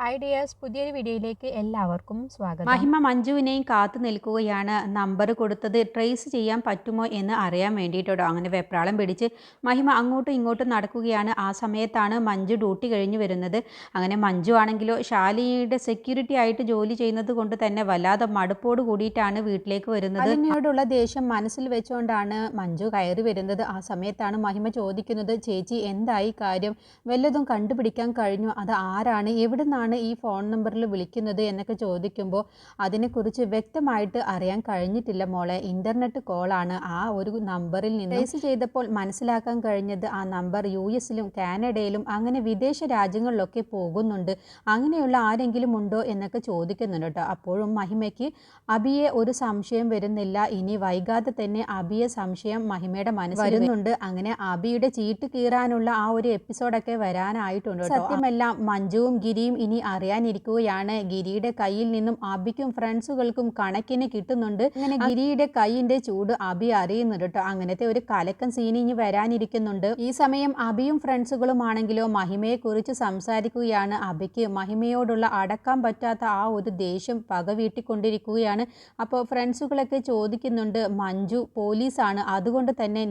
Hi dears പുതിയൊരു വീഡിയോയിലേക്ക് എല്ലാവർക്കും സ്വാഗതം. മഹിമ മഞ്ജുവിനെയും കാത്തു നിൽക്കുകയാണ്. നമ്പർ കൊടുത്തത് ട്രേസ് ചെയ്യാൻ പറ്റുമോ എന്ന് അറിയാൻ വേണ്ടിയിട്ടോ അങ്ങനെ വെപ്രാളം പിടിച്ച് മഹിമ അങ്ങോട്ടും ഇങ്ങോട്ടും നടക്കുകയാണ്. ആ സമയത്താണ് മഞ്ജു ഡ്യൂട്ടി കഴിഞ്ഞു വരുന്നത്. അങ്ങനെ മഞ്ജു ആണെങ്കിലോ ശാലിനിയുടെ സെക്യൂരിറ്റി ആയിട്ട് ജോലി ചെയ്യുന്നത് കൊണ്ട് തന്നെ വല്ലാതെ മടുപ്പോട് കൂടിയിട്ടാണ് വീട്ടിലേക്ക് വരുന്നത്. അതിനോടുള്ള ദേഷ്യം മനസ്സിൽ വെച്ചുകൊണ്ടാണ് മഞ്ജു കയറി വരുന്നത്. ആ സമയത്താണ് മഹിമ ചോദിക്കുന്നത് ചേച്ചി എന്തായി കാര്യം? വല്ലതും കണ്ടുപിടിക്കാൻ കഴിഞ്ഞു? അത് ആരാണ്? എവിടെ നിന്നാണ് ഈ ഫോൺ നമ്പറിൽ വിളിക്കുന്നത് എന്നൊക്കെ ചോദിക്കുമ്പോൾ അതിനെക്കുറിച്ച് വ്യക്തമായിട്ട് അറിയാൻ കഴിഞ്ഞിട്ടില്ല മോളെ. ഇന്റർനെറ്റ് കോളാണ് ആ ഒരു നമ്പറിൽ നിന്ന് ട്രേസ് ചെയ്തപ്പോൾ മനസ്സിലാക്കാൻ കഴിഞ്ഞത് ആ നമ്പർ യു എസിലും കാനഡയിലും അങ്ങനെ വിദേശ രാജ്യങ്ങളിലൊക്കെ പോകുന്നുണ്ട്. അങ്ങനെയുള്ള ആരെങ്കിലും ഉണ്ടോ എന്നൊക്കെ ചോദിക്കുന്നുണ്ട് കേട്ടോ. അപ്പോഴും മഹിമയ്ക്ക് അബിയെ ഒരു സംശയം വരുന്നില്ല. ഇനി വൈകാതെ തന്നെ അബിയെ സംശയം മഹിമയുടെ മനസ്സിൽ വരുന്നുണ്ട്. അങ്ങനെ അബിയുടെ ചീട്ട് കീറാനുള്ള ആ ഒരു എപ്പിസോഡൊക്കെ വരാനായിട്ടുണ്ട് സത്യമെല്ലാം മഞ്ജുവും ഗിരിയും ഇനി അറിയാനിരിക്കുകയാണ്. ഗിരിയുടെ കയ്യിൽ നിന്നും അബിക്കും ഫ്രണ്ട്സുകൾക്കും കണക്കിന് കിട്ടുന്നുണ്ട്. അങ്ങനെ ഗിരിയുടെ കൈയിന്റെ ചൂട് അബി അറിയുന്നുണ്ട് കേട്ടോ. അങ്ങനത്തെ ഒരു കലക്കൻ സീൻ ഇനി വരാനിരിക്കുന്നുണ്ട്. ഈ സമയം അബിയും ഫ്രണ്ട്സുകളും ആണെങ്കിലോ മഹിമയെ കുറിച്ച് സംസാരിക്കുകയാണ് അബിക്ക്. മഹിമയോടുള്ള അടക്കാൻ പറ്റാത്ത ആ ഒരു ദേഷ്യം പക വീട്ടിക്കൊണ്ടിരിക്കുകയാണ്. അപ്പോൾ ഫ്രണ്ട്സുകളൊക്കെ ചോദിക്കുന്നുണ്ട് മഞ്ജു പോലീസാണ്. അതുകൊണ്ട് തന്നെ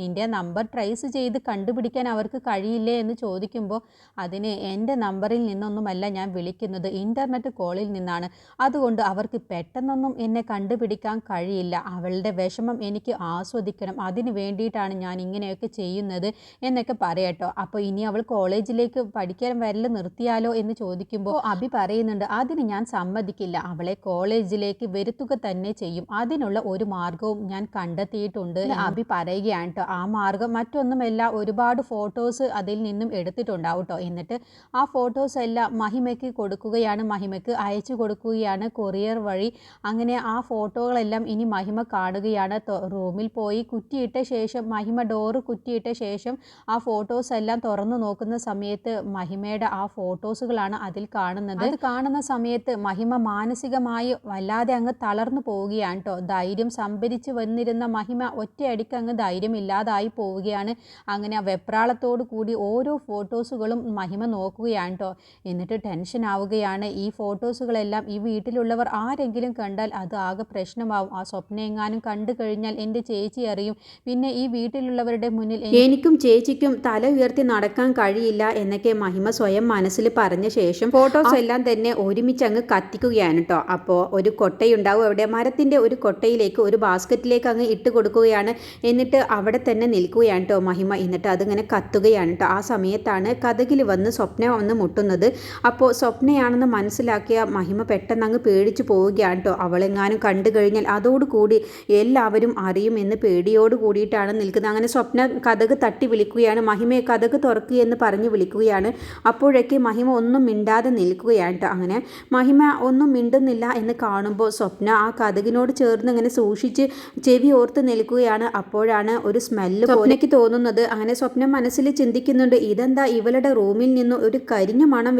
നിന്റെ നമ്പർ ട്രേസ് ചെയ്ത് കണ്ടുപിടിക്കാൻ അവർക്ക് കഴിയില്ലേ? എന്ന് ചോദിക്കുമ്പോൾ അതിന് എന്റെ നമ്പറിൽ നിന്നൊന്നുമല്ല ഞാൻ വിളിക്കുന്നത് ഇന്റർനെറ്റ് കോളിൽ നിന്നാണ്. അതുകൊണ്ട് അവർക്ക് പെട്ടെന്നൊന്നും എന്നെ കണ്ടുപിടിക്കാൻ കഴിയില്ല. അവളുടെ വിഷമം എനിക്ക് ആസ്വദിക്കണം. അതിന് വേണ്ടിയിട്ടാണ് ഞാൻ ഇങ്ങനെയൊക്കെ ചെയ്യുന്നത് എന്നൊക്കെ പറയട്ടോ അപ്പോൾ ഇനി അവൾ കോളേജിലേക്ക് പഠിക്കാൻ വരൽ നിർത്തിയാലോ എന്ന് ചോദിക്കുമ്പോൾ അഭി പറയുന്നുണ്ട് അതിന് ഞാൻ സമ്മതിക്കില്ല. അവളെ കോളേജിലേക്ക് വരുത്തുക തന്നെ ചെയ്യും. അതിനുള്ള ഒരു മാർഗവും ഞാൻ കണ്ടെത്തിയിട്ടുണ്ട്. അഭി പറയുകയാണ് കേട്ടോ. ആ മാർഗം മറ്റൊന്നുമല്ല ഒരുപാട് ഫോട്ടോസ് അതിൽ നിന്നും എടുത്തിട്ടുണ്ടാവും കേട്ടോ. എന്നിട്ട് ആ ഫോട്ടോസ് എല്ലാം മഹിമയ്ക്ക് കൊടുക്കുകയാണ് മഹിമയ്ക്ക് അയച്ചു കൊടുക്കുകയാണ് കൊറിയർ വഴി. അങ്ങനെ ആ ഫോട്ടോകളെല്ലാം ഇനി മഹിമ കാണുകയാണ് റൂമിൽ പോയി കുറ്റിയിട്ട ശേഷം മഹിമ ഡോറ് കുറ്റിയിട്ട ശേഷം ആ ഫോട്ടോസ് എല്ലാം തുറന്നു നോക്കുന്ന സമയത്ത് മഹിമയുടെ ആ ഫോട്ടോസുകളാണ് അതിൽ കാണുന്നത്. അത് കാണുന്ന സമയത്ത് മഹിമ മാനസികമായി വല്ലാതെ അങ്ങ് തളർന്നു പോവുകയാണ് കേട്ടോ ധൈര്യം സംഭരിച്ചു വന്നിരുന്ന മഹിമ ഒറ്റയടിക്ക് അങ്ങ് ധൈര്യം ഇല്ലാതായി പോവുകയാണ്. അങ്ങനെ വെപ്രാളത്തോടു കൂടി ഓരോ ഫോട്ടോസുകളും മഹിമ നോക്കുകയാണ് കേട്ടോ എന്നിട്ട് ടെൻഷൻ ആവുകയാണ്. ഈ ഫോട്ടോസുകളെല്ലാം ഈ വീട്ടിലുള്ളവർ ആരെങ്കിലും കണ്ടാൽ അത് ആകെ പ്രശ്നമാവും. ആ സ്വപ്നം എങ്ങാനും കണ്ടു കഴിഞ്ഞാൽ എന്റെ ചേച്ചി അറിയും. പിന്നെ ഈ വീട്ടിലുള്ളവരുടെ മുന്നിൽ എനിക്കും ചേച്ചിക്കും തല ഉയർത്തി നടക്കാൻ കഴിയില്ല എന്നൊക്കെ മഹിമ സ്വയം മനസ്സിൽ പറഞ്ഞ ശേഷം ഫോട്ടോസ് എല്ലാം തന്നെ ഒരുമിച്ച് അങ്ങ് കത്തിക്കുകയാണ് കേട്ടോ അപ്പോൾ ഒരു കൊട്ടയുണ്ടാവും. അവിടെ മരത്തിന്റെ ഒരു കൊട്ടയിലേക്ക് ഒരു ബാസ്ക്കറ്റിലേക്ക് അങ്ങ് ഇട്ട് കൊടുക്കുകയാണ്. എന്നിട്ട് അവിടെ തന്നെ നിൽക്കുകയാണ് കേട്ടോ മഹിമ. എന്നിട്ട് അതിങ്ങനെ കത്തുകയാണ് കേട്ടോ ആ സമയത്താണ് കഥകിൽ വന്ന് സ്വപ്നം വന്ന് മുട്ടുന്നത്. അപ്പോൾ സ്വപ്നയാണെന്ന് മനസ്സിലാക്കിയ മഹിമ പെട്ടെന്ന് അങ്ങ് പേടിച്ചു പോവുകയാണ് കേട്ടോ. അവളെങ്ങാനും കണ്ടു കഴിഞ്ഞാൽ അതോടുകൂടി എല്ലാവരും അറിയുമെന്ന് പേടിയോട് കൂടിയിട്ടാണ് നിൽക്കുന്നത്. അങ്ങനെ സ്വപ്ന കഥക് തട്ടി വിളിക്കുകയാണ്. മഹിമയെ കഥക് തുറക്കുക എന്ന് പറഞ്ഞ് വിളിക്കുകയാണ്. അപ്പോഴേക്ക് മഹിമ ഒന്നും മിണ്ടാതെ നിൽക്കുകയാണ് കേട്ടോ. അങ്ങനെ മഹിമ ഒന്നും മിണ്ടുന്നില്ല എന്ന് കാണുമ്പോൾ സ്വപ്ന ആ കഥകിനോട് ചേർന്ന് ഇങ്ങനെ സൂക്ഷിച്ച് ചെവി ഓർത്ത് നിൽക്കുകയാണ്. അപ്പോഴാണ് ഒരു സ്മെല്ല് സ്വപ്നയ്ക്ക് തോന്നുന്നത്. അങ്ങനെ സ്വപ്നം മനസ്സിൽ ചിന്തിക്കുന്നുണ്ട് ഇതെന്താ ഇവളുടെ റൂമിൽ നിന്ന് ഒരു കരിഞ്ഞ മണം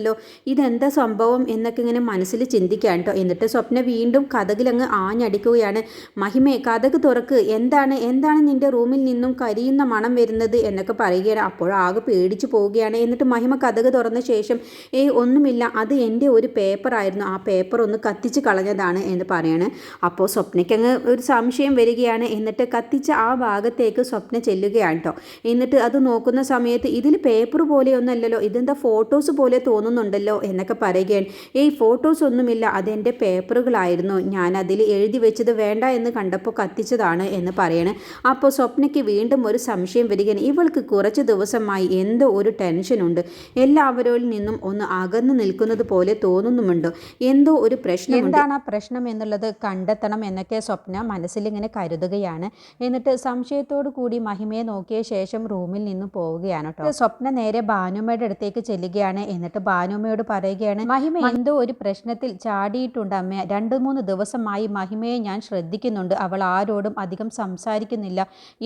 വരുന്നുണ്ടല്ലോ ഇതെന്താ സംഭവം എന്നൊക്കെ ഇങ്ങനെ മനസ്സിൽ ചിന്തിക്കാൻ കേട്ടോ എന്നിട്ട് സ്വപ്ന വീണ്ടും കഥകിലങ്ങ് ആഞ്ഞടിക്കുകയാണ്. മഹിമേ കഥക് തുറക്ക്. എന്താണ്? എന്താണ് നിന്റെ റൂമിൽ നിന്നും കരിയുന്ന മണം വരുന്നത് എന്നൊക്കെ പറയുകയാണ്. അപ്പോൾ ആകെ പേടിച്ചു പോവുകയാണ്. എന്നിട്ട് മഹിമ കഥക് തുറന്ന ശേഷം ഏയ് ഒന്നുമില്ല. അത് എന്റെ ഒരു പേപ്പറായിരുന്നു ആ പേപ്പർ ഒന്ന് കത്തിച്ച് കളഞ്ഞതാണ് എന്ന് പറയാണ്. അപ്പോൾ സ്വപ്നയ്ക്കങ്ങ് ഒരു സംശയം വരികയാണ്. എന്നിട്ട് കത്തിച്ച ആ ഭാഗത്തേക്ക് സ്വപ്ന ചെല്ലുകയാണ് കേട്ടോ എന്നിട്ട് അത് നോക്കുന്ന സമയത്ത് ഇതിൽ പേപ്പർ പോലെയൊന്നല്ലല്ലോ ഇതെന്താ ഫോട്ടോസ് പോലെ തോന്നുന്നുണ്ടല്ലോ എന്നൊക്കെ പറയുകയാണ്. ഏയ് ഫോട്ടോസ് ഒന്നുമില്ല. അതെന്റെ പേപ്പറുകളായിരുന്നു. ഞാൻ അതിൽ എഴുതി വെച്ചത് വേണ്ട എന്ന് കണ്ടപ്പോൾ കത്തിച്ചതാണ് എന്ന് പറയണേ. അപ്പോൾ സ്വപ്നയ്ക്ക് വീണ്ടും ഒരു സംശയം വരികയാണ്. ഇവൾക്ക് കുറച്ച് ദിവസമായി എന്തോ ഒരു ടെൻഷനുണ്ട് എല്ലാവരിൽ നിന്നും ഒന്ന് അകന്നു നിൽക്കുന്നത് പോലെ തോന്നുന്നുമുണ്ട്? എന്തോ ഒരു പ്രശ്നം എന്താണ് ആ പ്രശ്നം എന്നുള്ളത് കണ്ടെത്തണം എന്നൊക്കെ സ്വപ്ന മനസ്സിലിങ്ങനെ കരുതുകയാണ്. എന്നിട്ട് സംശയത്തോടു കൂടി മഹിമയെ നോക്കിയ ശേഷം റൂമിൽ നിന്ന് പോവുകയാണ് കേട്ടോ. സ്വപ്ന നേരെ ഭാനുമ്മയുടെ അടുത്തേക്ക് ചെല്ലുകയാണ്. എന്നിട്ട് ഭാനുമ്മയോട് പറയുകയാണ് മഹിമ എന്തോ ഒരു പ്രശ്നത്തിൽ ചാടിയിട്ടുണ്ട് അമ്മ. രണ്ട് മൂന്ന് ദിവസമായി മഹിമയെ ഞാൻ ശ്രദ്ധിക്കുന്നുണ്ട്. അവൾ ആരോടും അധികം സംസാരിക്കുന്നില്ല.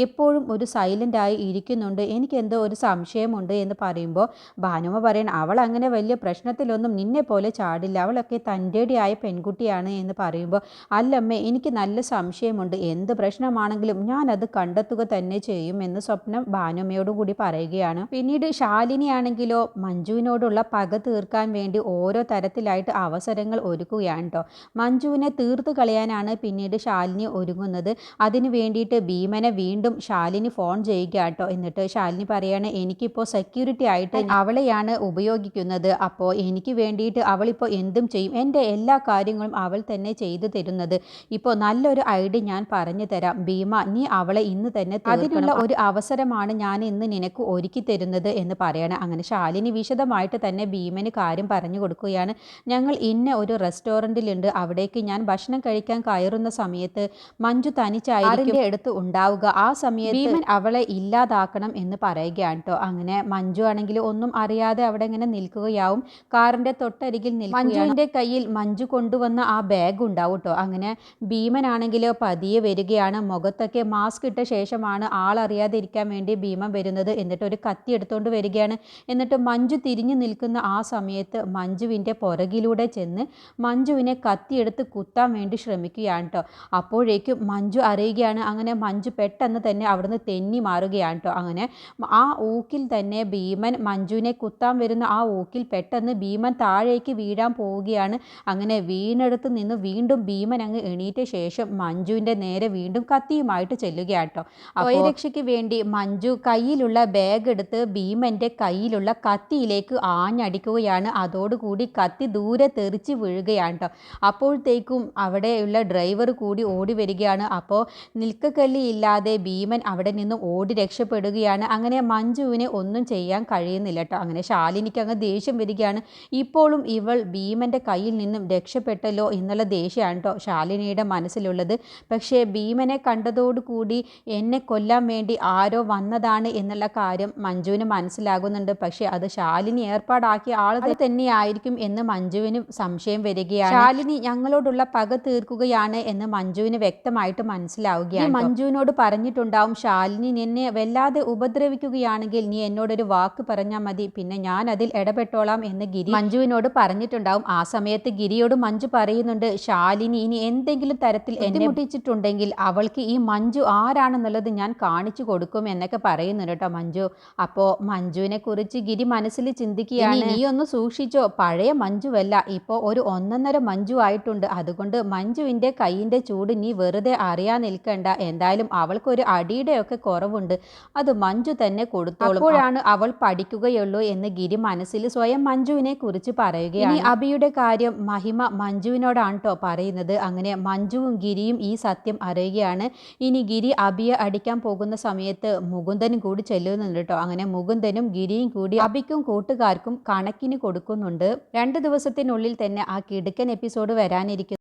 എപ്പോഴും ഒരു സൈലന്റ് ആയി ഇരിക്കുന്നുണ്ട്. എനിക്ക് എന്തോ ഒരു സംശയമുണ്ട് എന്ന് പറയുമ്പോൾ ഭാനുമ പറയണം അവൾ അങ്ങനെ വലിയ പ്രശ്നത്തിലൊന്നും നിന്നെ പോലെ ചാടില്ല. അവളൊക്കെ തന്റെടിയായ പെൺകുട്ടിയാണ് എന്ന് പറയുമ്പോൾ അല്ലമ്മേ എനിക്ക് നല്ല സംശയമുണ്ട്. എന്ത് പ്രശ്നമാണെങ്കിലും ഞാൻ അത് കണ്ടെത്തുക തന്നെ ചെയ്യും എന്ന് സ്വപ്നം ഭാനുമ്മയോടുകൂടി പറയുകയാണ്. പിന്നീട് ശാലിനിയാണെങ്കിലോ മഞ്ജുവിനോടുള്ള പക തീർക്കാൻ വേണ്ടി ഓരോ തരത്തിലായിട്ട് അവസരങ്ങൾ ഒരുക്കുകയാണ് കേട്ടോ മഞ്ജുവിനെ തീർത്ത് കളയാനാണ് പിന്നീട് ശാലിനി ഒരുങ്ങുന്നത്. അതിനു വേണ്ടിയിട്ട് ഭീമനെ വീണ്ടും ശാലിനി ഫോൺ ചെയ്യുക കേട്ടോ എന്നിട്ട് ശാലിനി പറയാണ് എനിക്കിപ്പോൾ സെക്യൂരിറ്റി ആയിട്ട് അവളെയാണ് ഉപയോഗിക്കുന്നത്. അപ്പോൾ എനിക്ക് വേണ്ടിയിട്ട് അവളിപ്പോൾ എന്തും ചെയ്യും. എന്റെ എല്ലാ കാര്യങ്ങളും അവൾ തന്നെ ചെയ്തു തരുന്നത്. ഇപ്പോൾ നല്ലൊരു ഐഡിയ ഞാൻ പറഞ്ഞു തരാം. ഭീമ നീ അവളെ ഇന്ന് തന്നെ അതിനുള്ള ഒരു അവസരമാണ് ഞാൻ ഇന്ന് നിനക്ക് ഒരുക്കി തരുന്നത് എന്ന് പറയണം. അങ്ങനെ ശാലിനി വിശദമായിട്ട് തന്നെ ഭീമന് കാര്യം പറഞ്ഞു കൊടുക്കുകയാണ്. ഞങ്ങൾ ഇന്ന ഒരു റെസ്റ്റോറന്റിലുണ്ട്. അവിടേക്ക് ഞാൻ ഭക്ഷണം കഴിക്കാൻ കയറുന്ന സമയത്ത് മഞ്ജു തനിച്ചായിരിക്കും എടുത്ത് ഉണ്ടാവുക. ആ സമയത്ത് ഭീമൻ അവളെ ഇല്ലാതാക്കണം എന്ന് പറയുകയാണ് കേട്ടോ അങ്ങനെ മഞ്ജു ആണെങ്കിൽ ഒന്നും അറിയാതെ അവിടെ ഇങ്ങനെ നിൽക്കുകയാവും. കാറിന്റെ തൊട്ടരികിൽ മഞ്ജുവിന്റെ കയ്യിൽ മഞ്ജു കൊണ്ടുവന്ന ആ ബാഗ് ഉണ്ടാവും കേട്ടോ അങ്ങനെ ഭീമനാണെങ്കിലോ പതിയെ വരികയാണ്. മുഖത്തൊക്കെ മാസ്ക് ഇട്ട ശേഷമാണ് ആളറിയാതെ ഇരിക്കാൻ വേണ്ടി ഭീമൻ വരുന്നത്. എന്നിട്ട് ഒരു കത്തി എടുത്തുകൊണ്ട് വരികയാണ്. എന്നിട്ട് മഞ്ജു തിരിഞ്ഞു നിൽക്കുന്ന ആ സമയത്ത് മഞ്ജുവിന്റെ പുറകിലൂടെ ചെന്ന് മഞ്ജുവിനെ കത്തിയെടുത്ത് കുത്താൻ വേണ്ടി ശ്രമിക്കുകയാണ് കേട്ടോ അപ്പോഴേക്കും മഞ്ജു അറിയുകയാണ് അങ്ങനെ മഞ്ജു പെട്ടെന്ന് തന്നെ അവിടുന്ന് തെന്നി മാറുകയാണ് കേട്ടോ അങ്ങനെ ആ ഊക്കിൽ തന്നെ ഭീമൻ മഞ്ജുവിനെ കുത്താൻ വരുന്ന ആ ഊക്കിൽ പെട്ടെന്ന് ഭീമൻ താഴേക്ക് വീഴാൻ പോവുകയാണ്. അങ്ങനെ വീണെടുത്ത് നിന്ന് വീണ്ടും ഭീമൻ അങ്ങ് എണീറ്റ ശേഷം മഞ്ജുവിന്റെ നേരെ വീണ്ടും കത്തിയുമായിട്ട് ചെല്ലുകയാണ് കേട്ടോ സ്വയരക്ഷയ്ക്ക് വേണ്ടി മഞ്ജു കയ്യിലുള്ള ബാഗ് എടുത്ത് ഭീമന്റെ കയ്യിലുള്ള കത്തിയിലേക്ക് ആഞ്ഞടിക്കുകയാണ് അതോടുകൂടി കത്തി ദൂരെ തെറിച്ച് വീഴുകയാണ് കേട്ടോ അപ്പോഴത്തേക്കും അവിടെയുള്ള ഡ്രൈവർ കൂടി ഓടി വരികയാണ്. അപ്പോൾ നിൽക്കക്കല്ലി ഇല്ലാതെ ഭീമൻ അവിടെ നിന്നും ഓടി രക്ഷപ്പെടുകയാണ്. അങ്ങനെ മഞ്ജുവിനെ ഒന്നും ചെയ്യാൻ കഴിയുന്നില്ല കേട്ടോ അങ്ങനെ ശാലിനിക്ക് അങ്ങ് ദേഷ്യം വരികയാണ്. ഇപ്പോഴും ഇവൾ ഭീമന്റെ കയ്യിൽ നിന്നും രക്ഷപ്പെട്ടല്ലോ എന്നുള്ള ദേഷ്യമാണ് കേട്ടോ ശാലിനിയുടെ മനസ്സിലുള്ളത്. പക്ഷേ ഭീമനെ കണ്ടതോടുകൂടി എന്നെ കൊല്ലാൻ വേണ്ടി ആരോ വന്നതാണ് എന്നുള്ള കാര്യം മഞ്ജുവിന് മനസ്സിലാകുന്നുണ്ട്. പക്ഷേ അത് ശാലിനി ഏർപ്പാടാക്കിയ ആൾ തന്നെയായിരിക്കും എന്ന് മഞ്ജുവിന് സംശയം വരികയാണ്. ശാലിനി ഞങ്ങളോടുള്ള പക തീർക്കുകയാണ് എന്ന് മഞ്ജുവിന് വ്യക്തമായിട്ട് മനസ്സിലാവുകയാണ് മഞ്ജുവിനോട് പറഞ്ഞിട്ടുണ്ടാവും ശാലിനി നിന്നെ വല്ലാതെ ഉപദ്രവിക്കുകയാണെങ്കിൽ നീ എന്നോടൊരു വാക്ക് പറഞ്ഞാൽ മതി പിന്നെ ഞാൻ അതിൽ ഇടപെട്ടോളാം എന്ന് ഗിരി മഞ്ജുവിനോട് പറഞ്ഞിട്ടുണ്ടാവും. ആ സമയത്ത് ഗിരിയോട് മഞ്ജു പറയുന്നുണ്ട് ശാലിനി ഇനി എന്തെങ്കിലും തരത്തിൽ എന്നെ മുട്ടിച്ചിട്ടുണ്ടെങ്കിൽ അവൾക്ക് ഈ മഞ്ജു ആരാണെന്നുള്ളത് ഞാൻ കാണിച്ചു കൊടുക്കും എന്നൊക്കെ പറയുന്നുണ്ട് കേട്ടോ മഞ്ജു. അപ്പോൾ മഞ്ജുവിനെ കുറിച്ച് ഗിരി മനസ്സിൽ ചിന്തിക്കുകയാണ്. നീ ഒന്ന് സൂക്ഷിച്ചോ. പഴയ മഞ്ജുവല്ല. ഇപ്പോൾ ഒരു ഒന്നൊന്നര മഞ്ജു ആയിട്ടുണ്ട്. അതുകൊണ്ട് മഞ്ജുവിന്റെ കൈയിന്റെ ചൂട് നീ വെറുതെ അറിയാൻ നിൽക്കണ്ട. എന്തായാലും അവൾക്കൊരു അടിയുടെയൊക്കെ കുറവുണ്ട്. അത് മഞ്ജു തന്നെ കൊടുത്തോളും. അപ്പോഴാണ് അവൾ പഠിക്കുകയുള്ളൂ എന്ന് ഗിരി മനസ്സിൽ സ്വയം മഞ്ജുവിനെ കുറിച്ച് പറയുകയാണ്. അബിയുടെ കാര്യം മഹിമ മഞ്ജുവിനോടാണ് കേട്ടോ പറയുന്നത്. അങ്ങനെ മഞ്ജുവും ഗിരിയും ഈ സത്യം അറിയുകയാണ്. ഇനി ഗിരി അബിയെ അടിക്കാൻ പോകുന്ന സമയത്ത് മുകുന്ദനും കൂടി ചെല്ലുന്നുണ്ട് കേട്ടോ അങ്ങനെ മുകുന്ദനും ഗിരിയും കൂടി അബിക്കും കൂട്ടുകാർക്കും കണക്കിന് കൊടുക്കുന്നുണ്ട്. രണ്ട് ദിവസത്തിനുള്ളിൽ തന്നെ ആ കിടുക്കൻ എപ്പിസോഡ് വരാനിരിക്കുന്നു.